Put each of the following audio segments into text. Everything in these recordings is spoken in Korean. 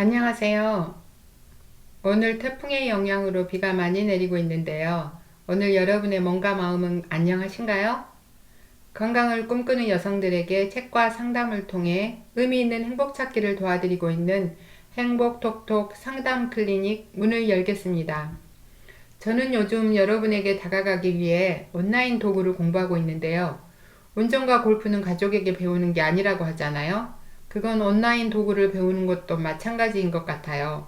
안녕하세요. 오늘 태풍의 영향으로 비가 많이 내리고 있는데요. 오늘 여러분의 몸과 마음은 안녕하신가요? 건강을 꿈꾸는 여성들에게 책과 상담을 통해 의미 있는 행복 찾기를 도와드리고 있는 행복톡톡 상담 클리닉 문을 열겠습니다. 저는 요즘 여러분에게 다가가기 위해 온라인 도구를 공부하고 있는데요. 운전과 골프는 가족에게 배우는 게 아니라고 하잖아요. 그건 온라인 도구를 배우는 것도 마찬가지인 것 같아요.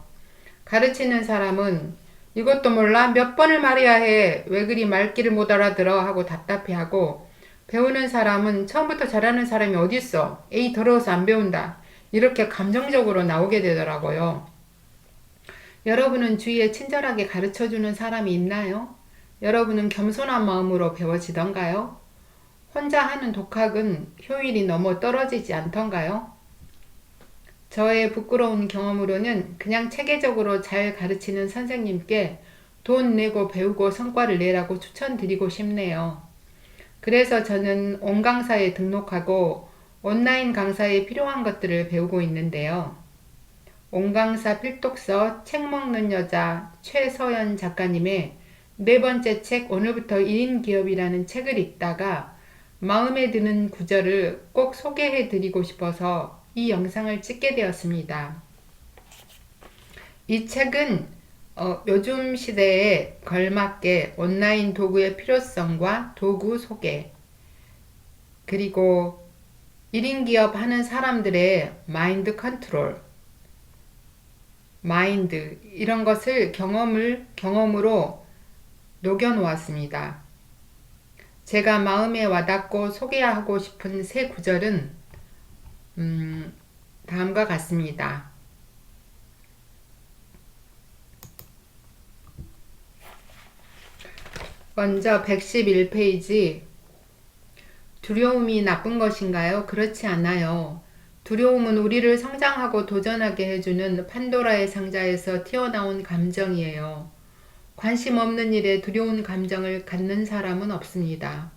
가르치는 사람은 이것도 몰라? 몇 번을 말해야 해. 왜 그리 말귀를 못 알아들어? 하고 답답해하고 배우는 사람은 처음부터 잘하는 사람이 어딨어? 에이 더러워서 안 배운다. 이렇게 감정적으로 나오게 되더라고요. 여러분은 주위에 친절하게 가르쳐주는 사람이 있나요? 여러분은 겸손한 마음으로 배워지던가요? 혼자 하는 독학은 효율이 너무 떨어지지 않던가요? 저의 부끄러운 경험으로는 그냥 체계적으로 잘 가르치는 선생님께 돈 내고 배우고 성과를 내라고 추천드리고 싶네요. 그래서 저는 온 강사에 등록하고 온라인 강사에 필요한 것들을 배우고 있는데요. 온강사 필독서 책 먹는 여자 최서연 작가님의 네 번째 책 오늘부터 1인 기업이라는 책을 읽다가 마음에 드는 구절을 꼭 소개해 드리고 싶어서 이 영상을 찍게 되었습니다. 이 책은 어, 요즘 시대에 걸맞게 온라인 도구의 필요성과 도구 소개, 그리고 1인 기업 하는 사람들의 마인드 컨트롤, 마인드, 이런 것을 경험을, 경험으로 녹여 놓았습니다. 제가 마음에 와닿고 소개하고 싶은 세 구절은 음, 다음과 같습니다. 먼저 111페이지 두려움이 나쁜 것인가요? 그렇지 않아요. 두려움은 우리를 성장하고 도전하게 해주는 판도라의 상자에서 튀어나온 감정이에요. 관심 없는 일에 두려운 감정을 갖는 사람은 없습니다.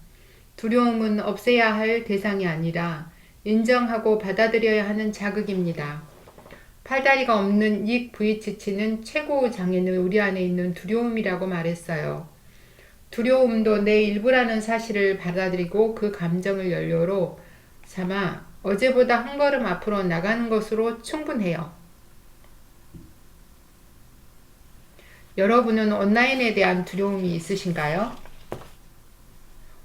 두려움은 없애야 할 대상이 아니라 인정하고 받아들여야 하는 자극입니다. 팔다리가 없는 닉 부이치치는 최고 장애는 우리 안에 있는 두려움이라고 말했어요. 두려움도 내 일부라는 사실을 받아들이고 그 감정을 연료로 삼아 어제보다 한 걸음 앞으로 나가는 것으로 충분해요. 여러분은 온라인에 대한 두려움이 있으신가요?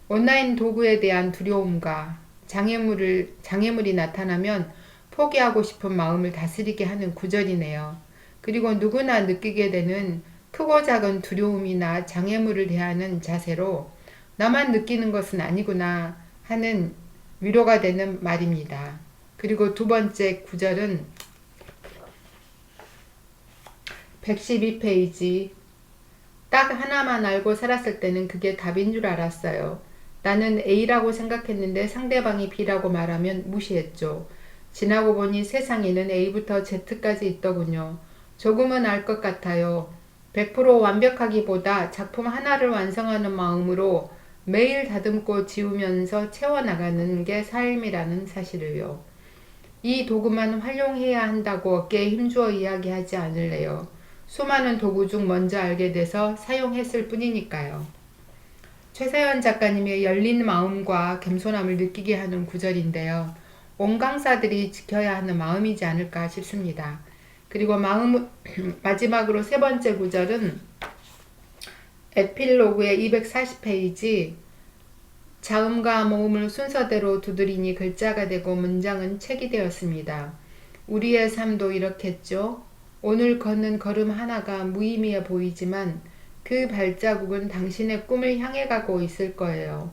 온라인 도구에 대한 두려움과 장애물을, 장애물이 나타나면 포기하고 싶은 마음을 다스리게 하는 구절이네요. 그리고 누구나 느끼게 되는 크고 작은 두려움이나 장애물을 대하는 자세로 나만 느끼는 것은 아니구나 하는 위로가 되는 말입니다. 그리고 두 번째 구절은 112페이지 딱 하나만 알고 살았을 때는 그게 답인 줄 알았어요. 나는 A라고 생각했는데 상대방이 B라고 말하면 무시했죠. 지나고 보니 세상에는 A부터 Z까지 있더군요. 조금은 알 것 같아요. 100% 완벽하기보다 작품 하나를 완성하는 마음으로 매일 다듬고 지우면서 채워나가는 게 삶이라는 사실을요. 이 도구만 활용해야 한다고 어깨에 힘주어 이야기하지 않을래요. 수많은 도구 중 먼저 알게 돼서 사용했을 뿐이니까요. 최세연 작가님의 열린 마음과 겸손함을 느끼게 하는 구절인데요. 온 강사들이 지켜야 하는 마음이지 않을까 싶습니다. 그리고 마음, 마지막으로 세 번째 구절은 에필로그의 240페이지 자음과 모음을 순서대로 두드리니 글자가 되고 문장은 책이 되었습니다. 우리의 삶도 이렇겠죠. 오늘 걷는 걸음 하나가 무의미해 보이지만 그 발자국은 당신의 꿈을 향해 가고 있을 거예요.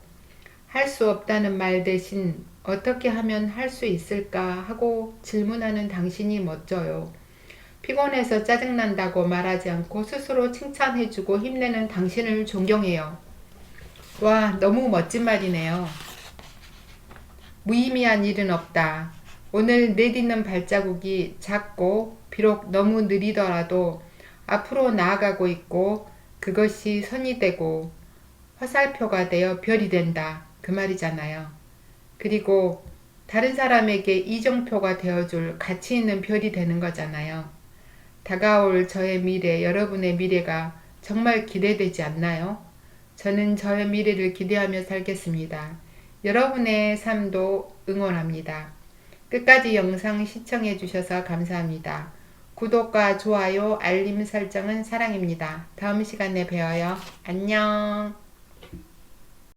할 수 없다는 말 대신 어떻게 하면 할 수 있을까 하고 질문하는 당신이 멋져요. 피곤해서 짜증난다고 말하지 않고 스스로 칭찬해주고 힘내는 당신을 존경해요. 와, 너무 멋진 말이네요. 무의미한 일은 없다. 오늘 내딛는 발자국이 작고 비록 너무 느리더라도 앞으로 나아가고 있고 그것이 선이 되고 화살표가 되어 별이 된다. 그 말이잖아요. 그리고 다른 사람에게 이정표가 되어줄 가치 있는 별이 되는 거잖아요. 다가올 저의 미래, 여러분의 미래가 정말 기대되지 않나요? 저는 저의 미래를 기대하며 살겠습니다. 여러분의 삶도 응원합니다. 끝까지 영상 시청해 주셔서 감사합니다. 구독과 좋아요, 알림 설정은 사랑입니다. 다음 시간에 뵈어요. 안녕.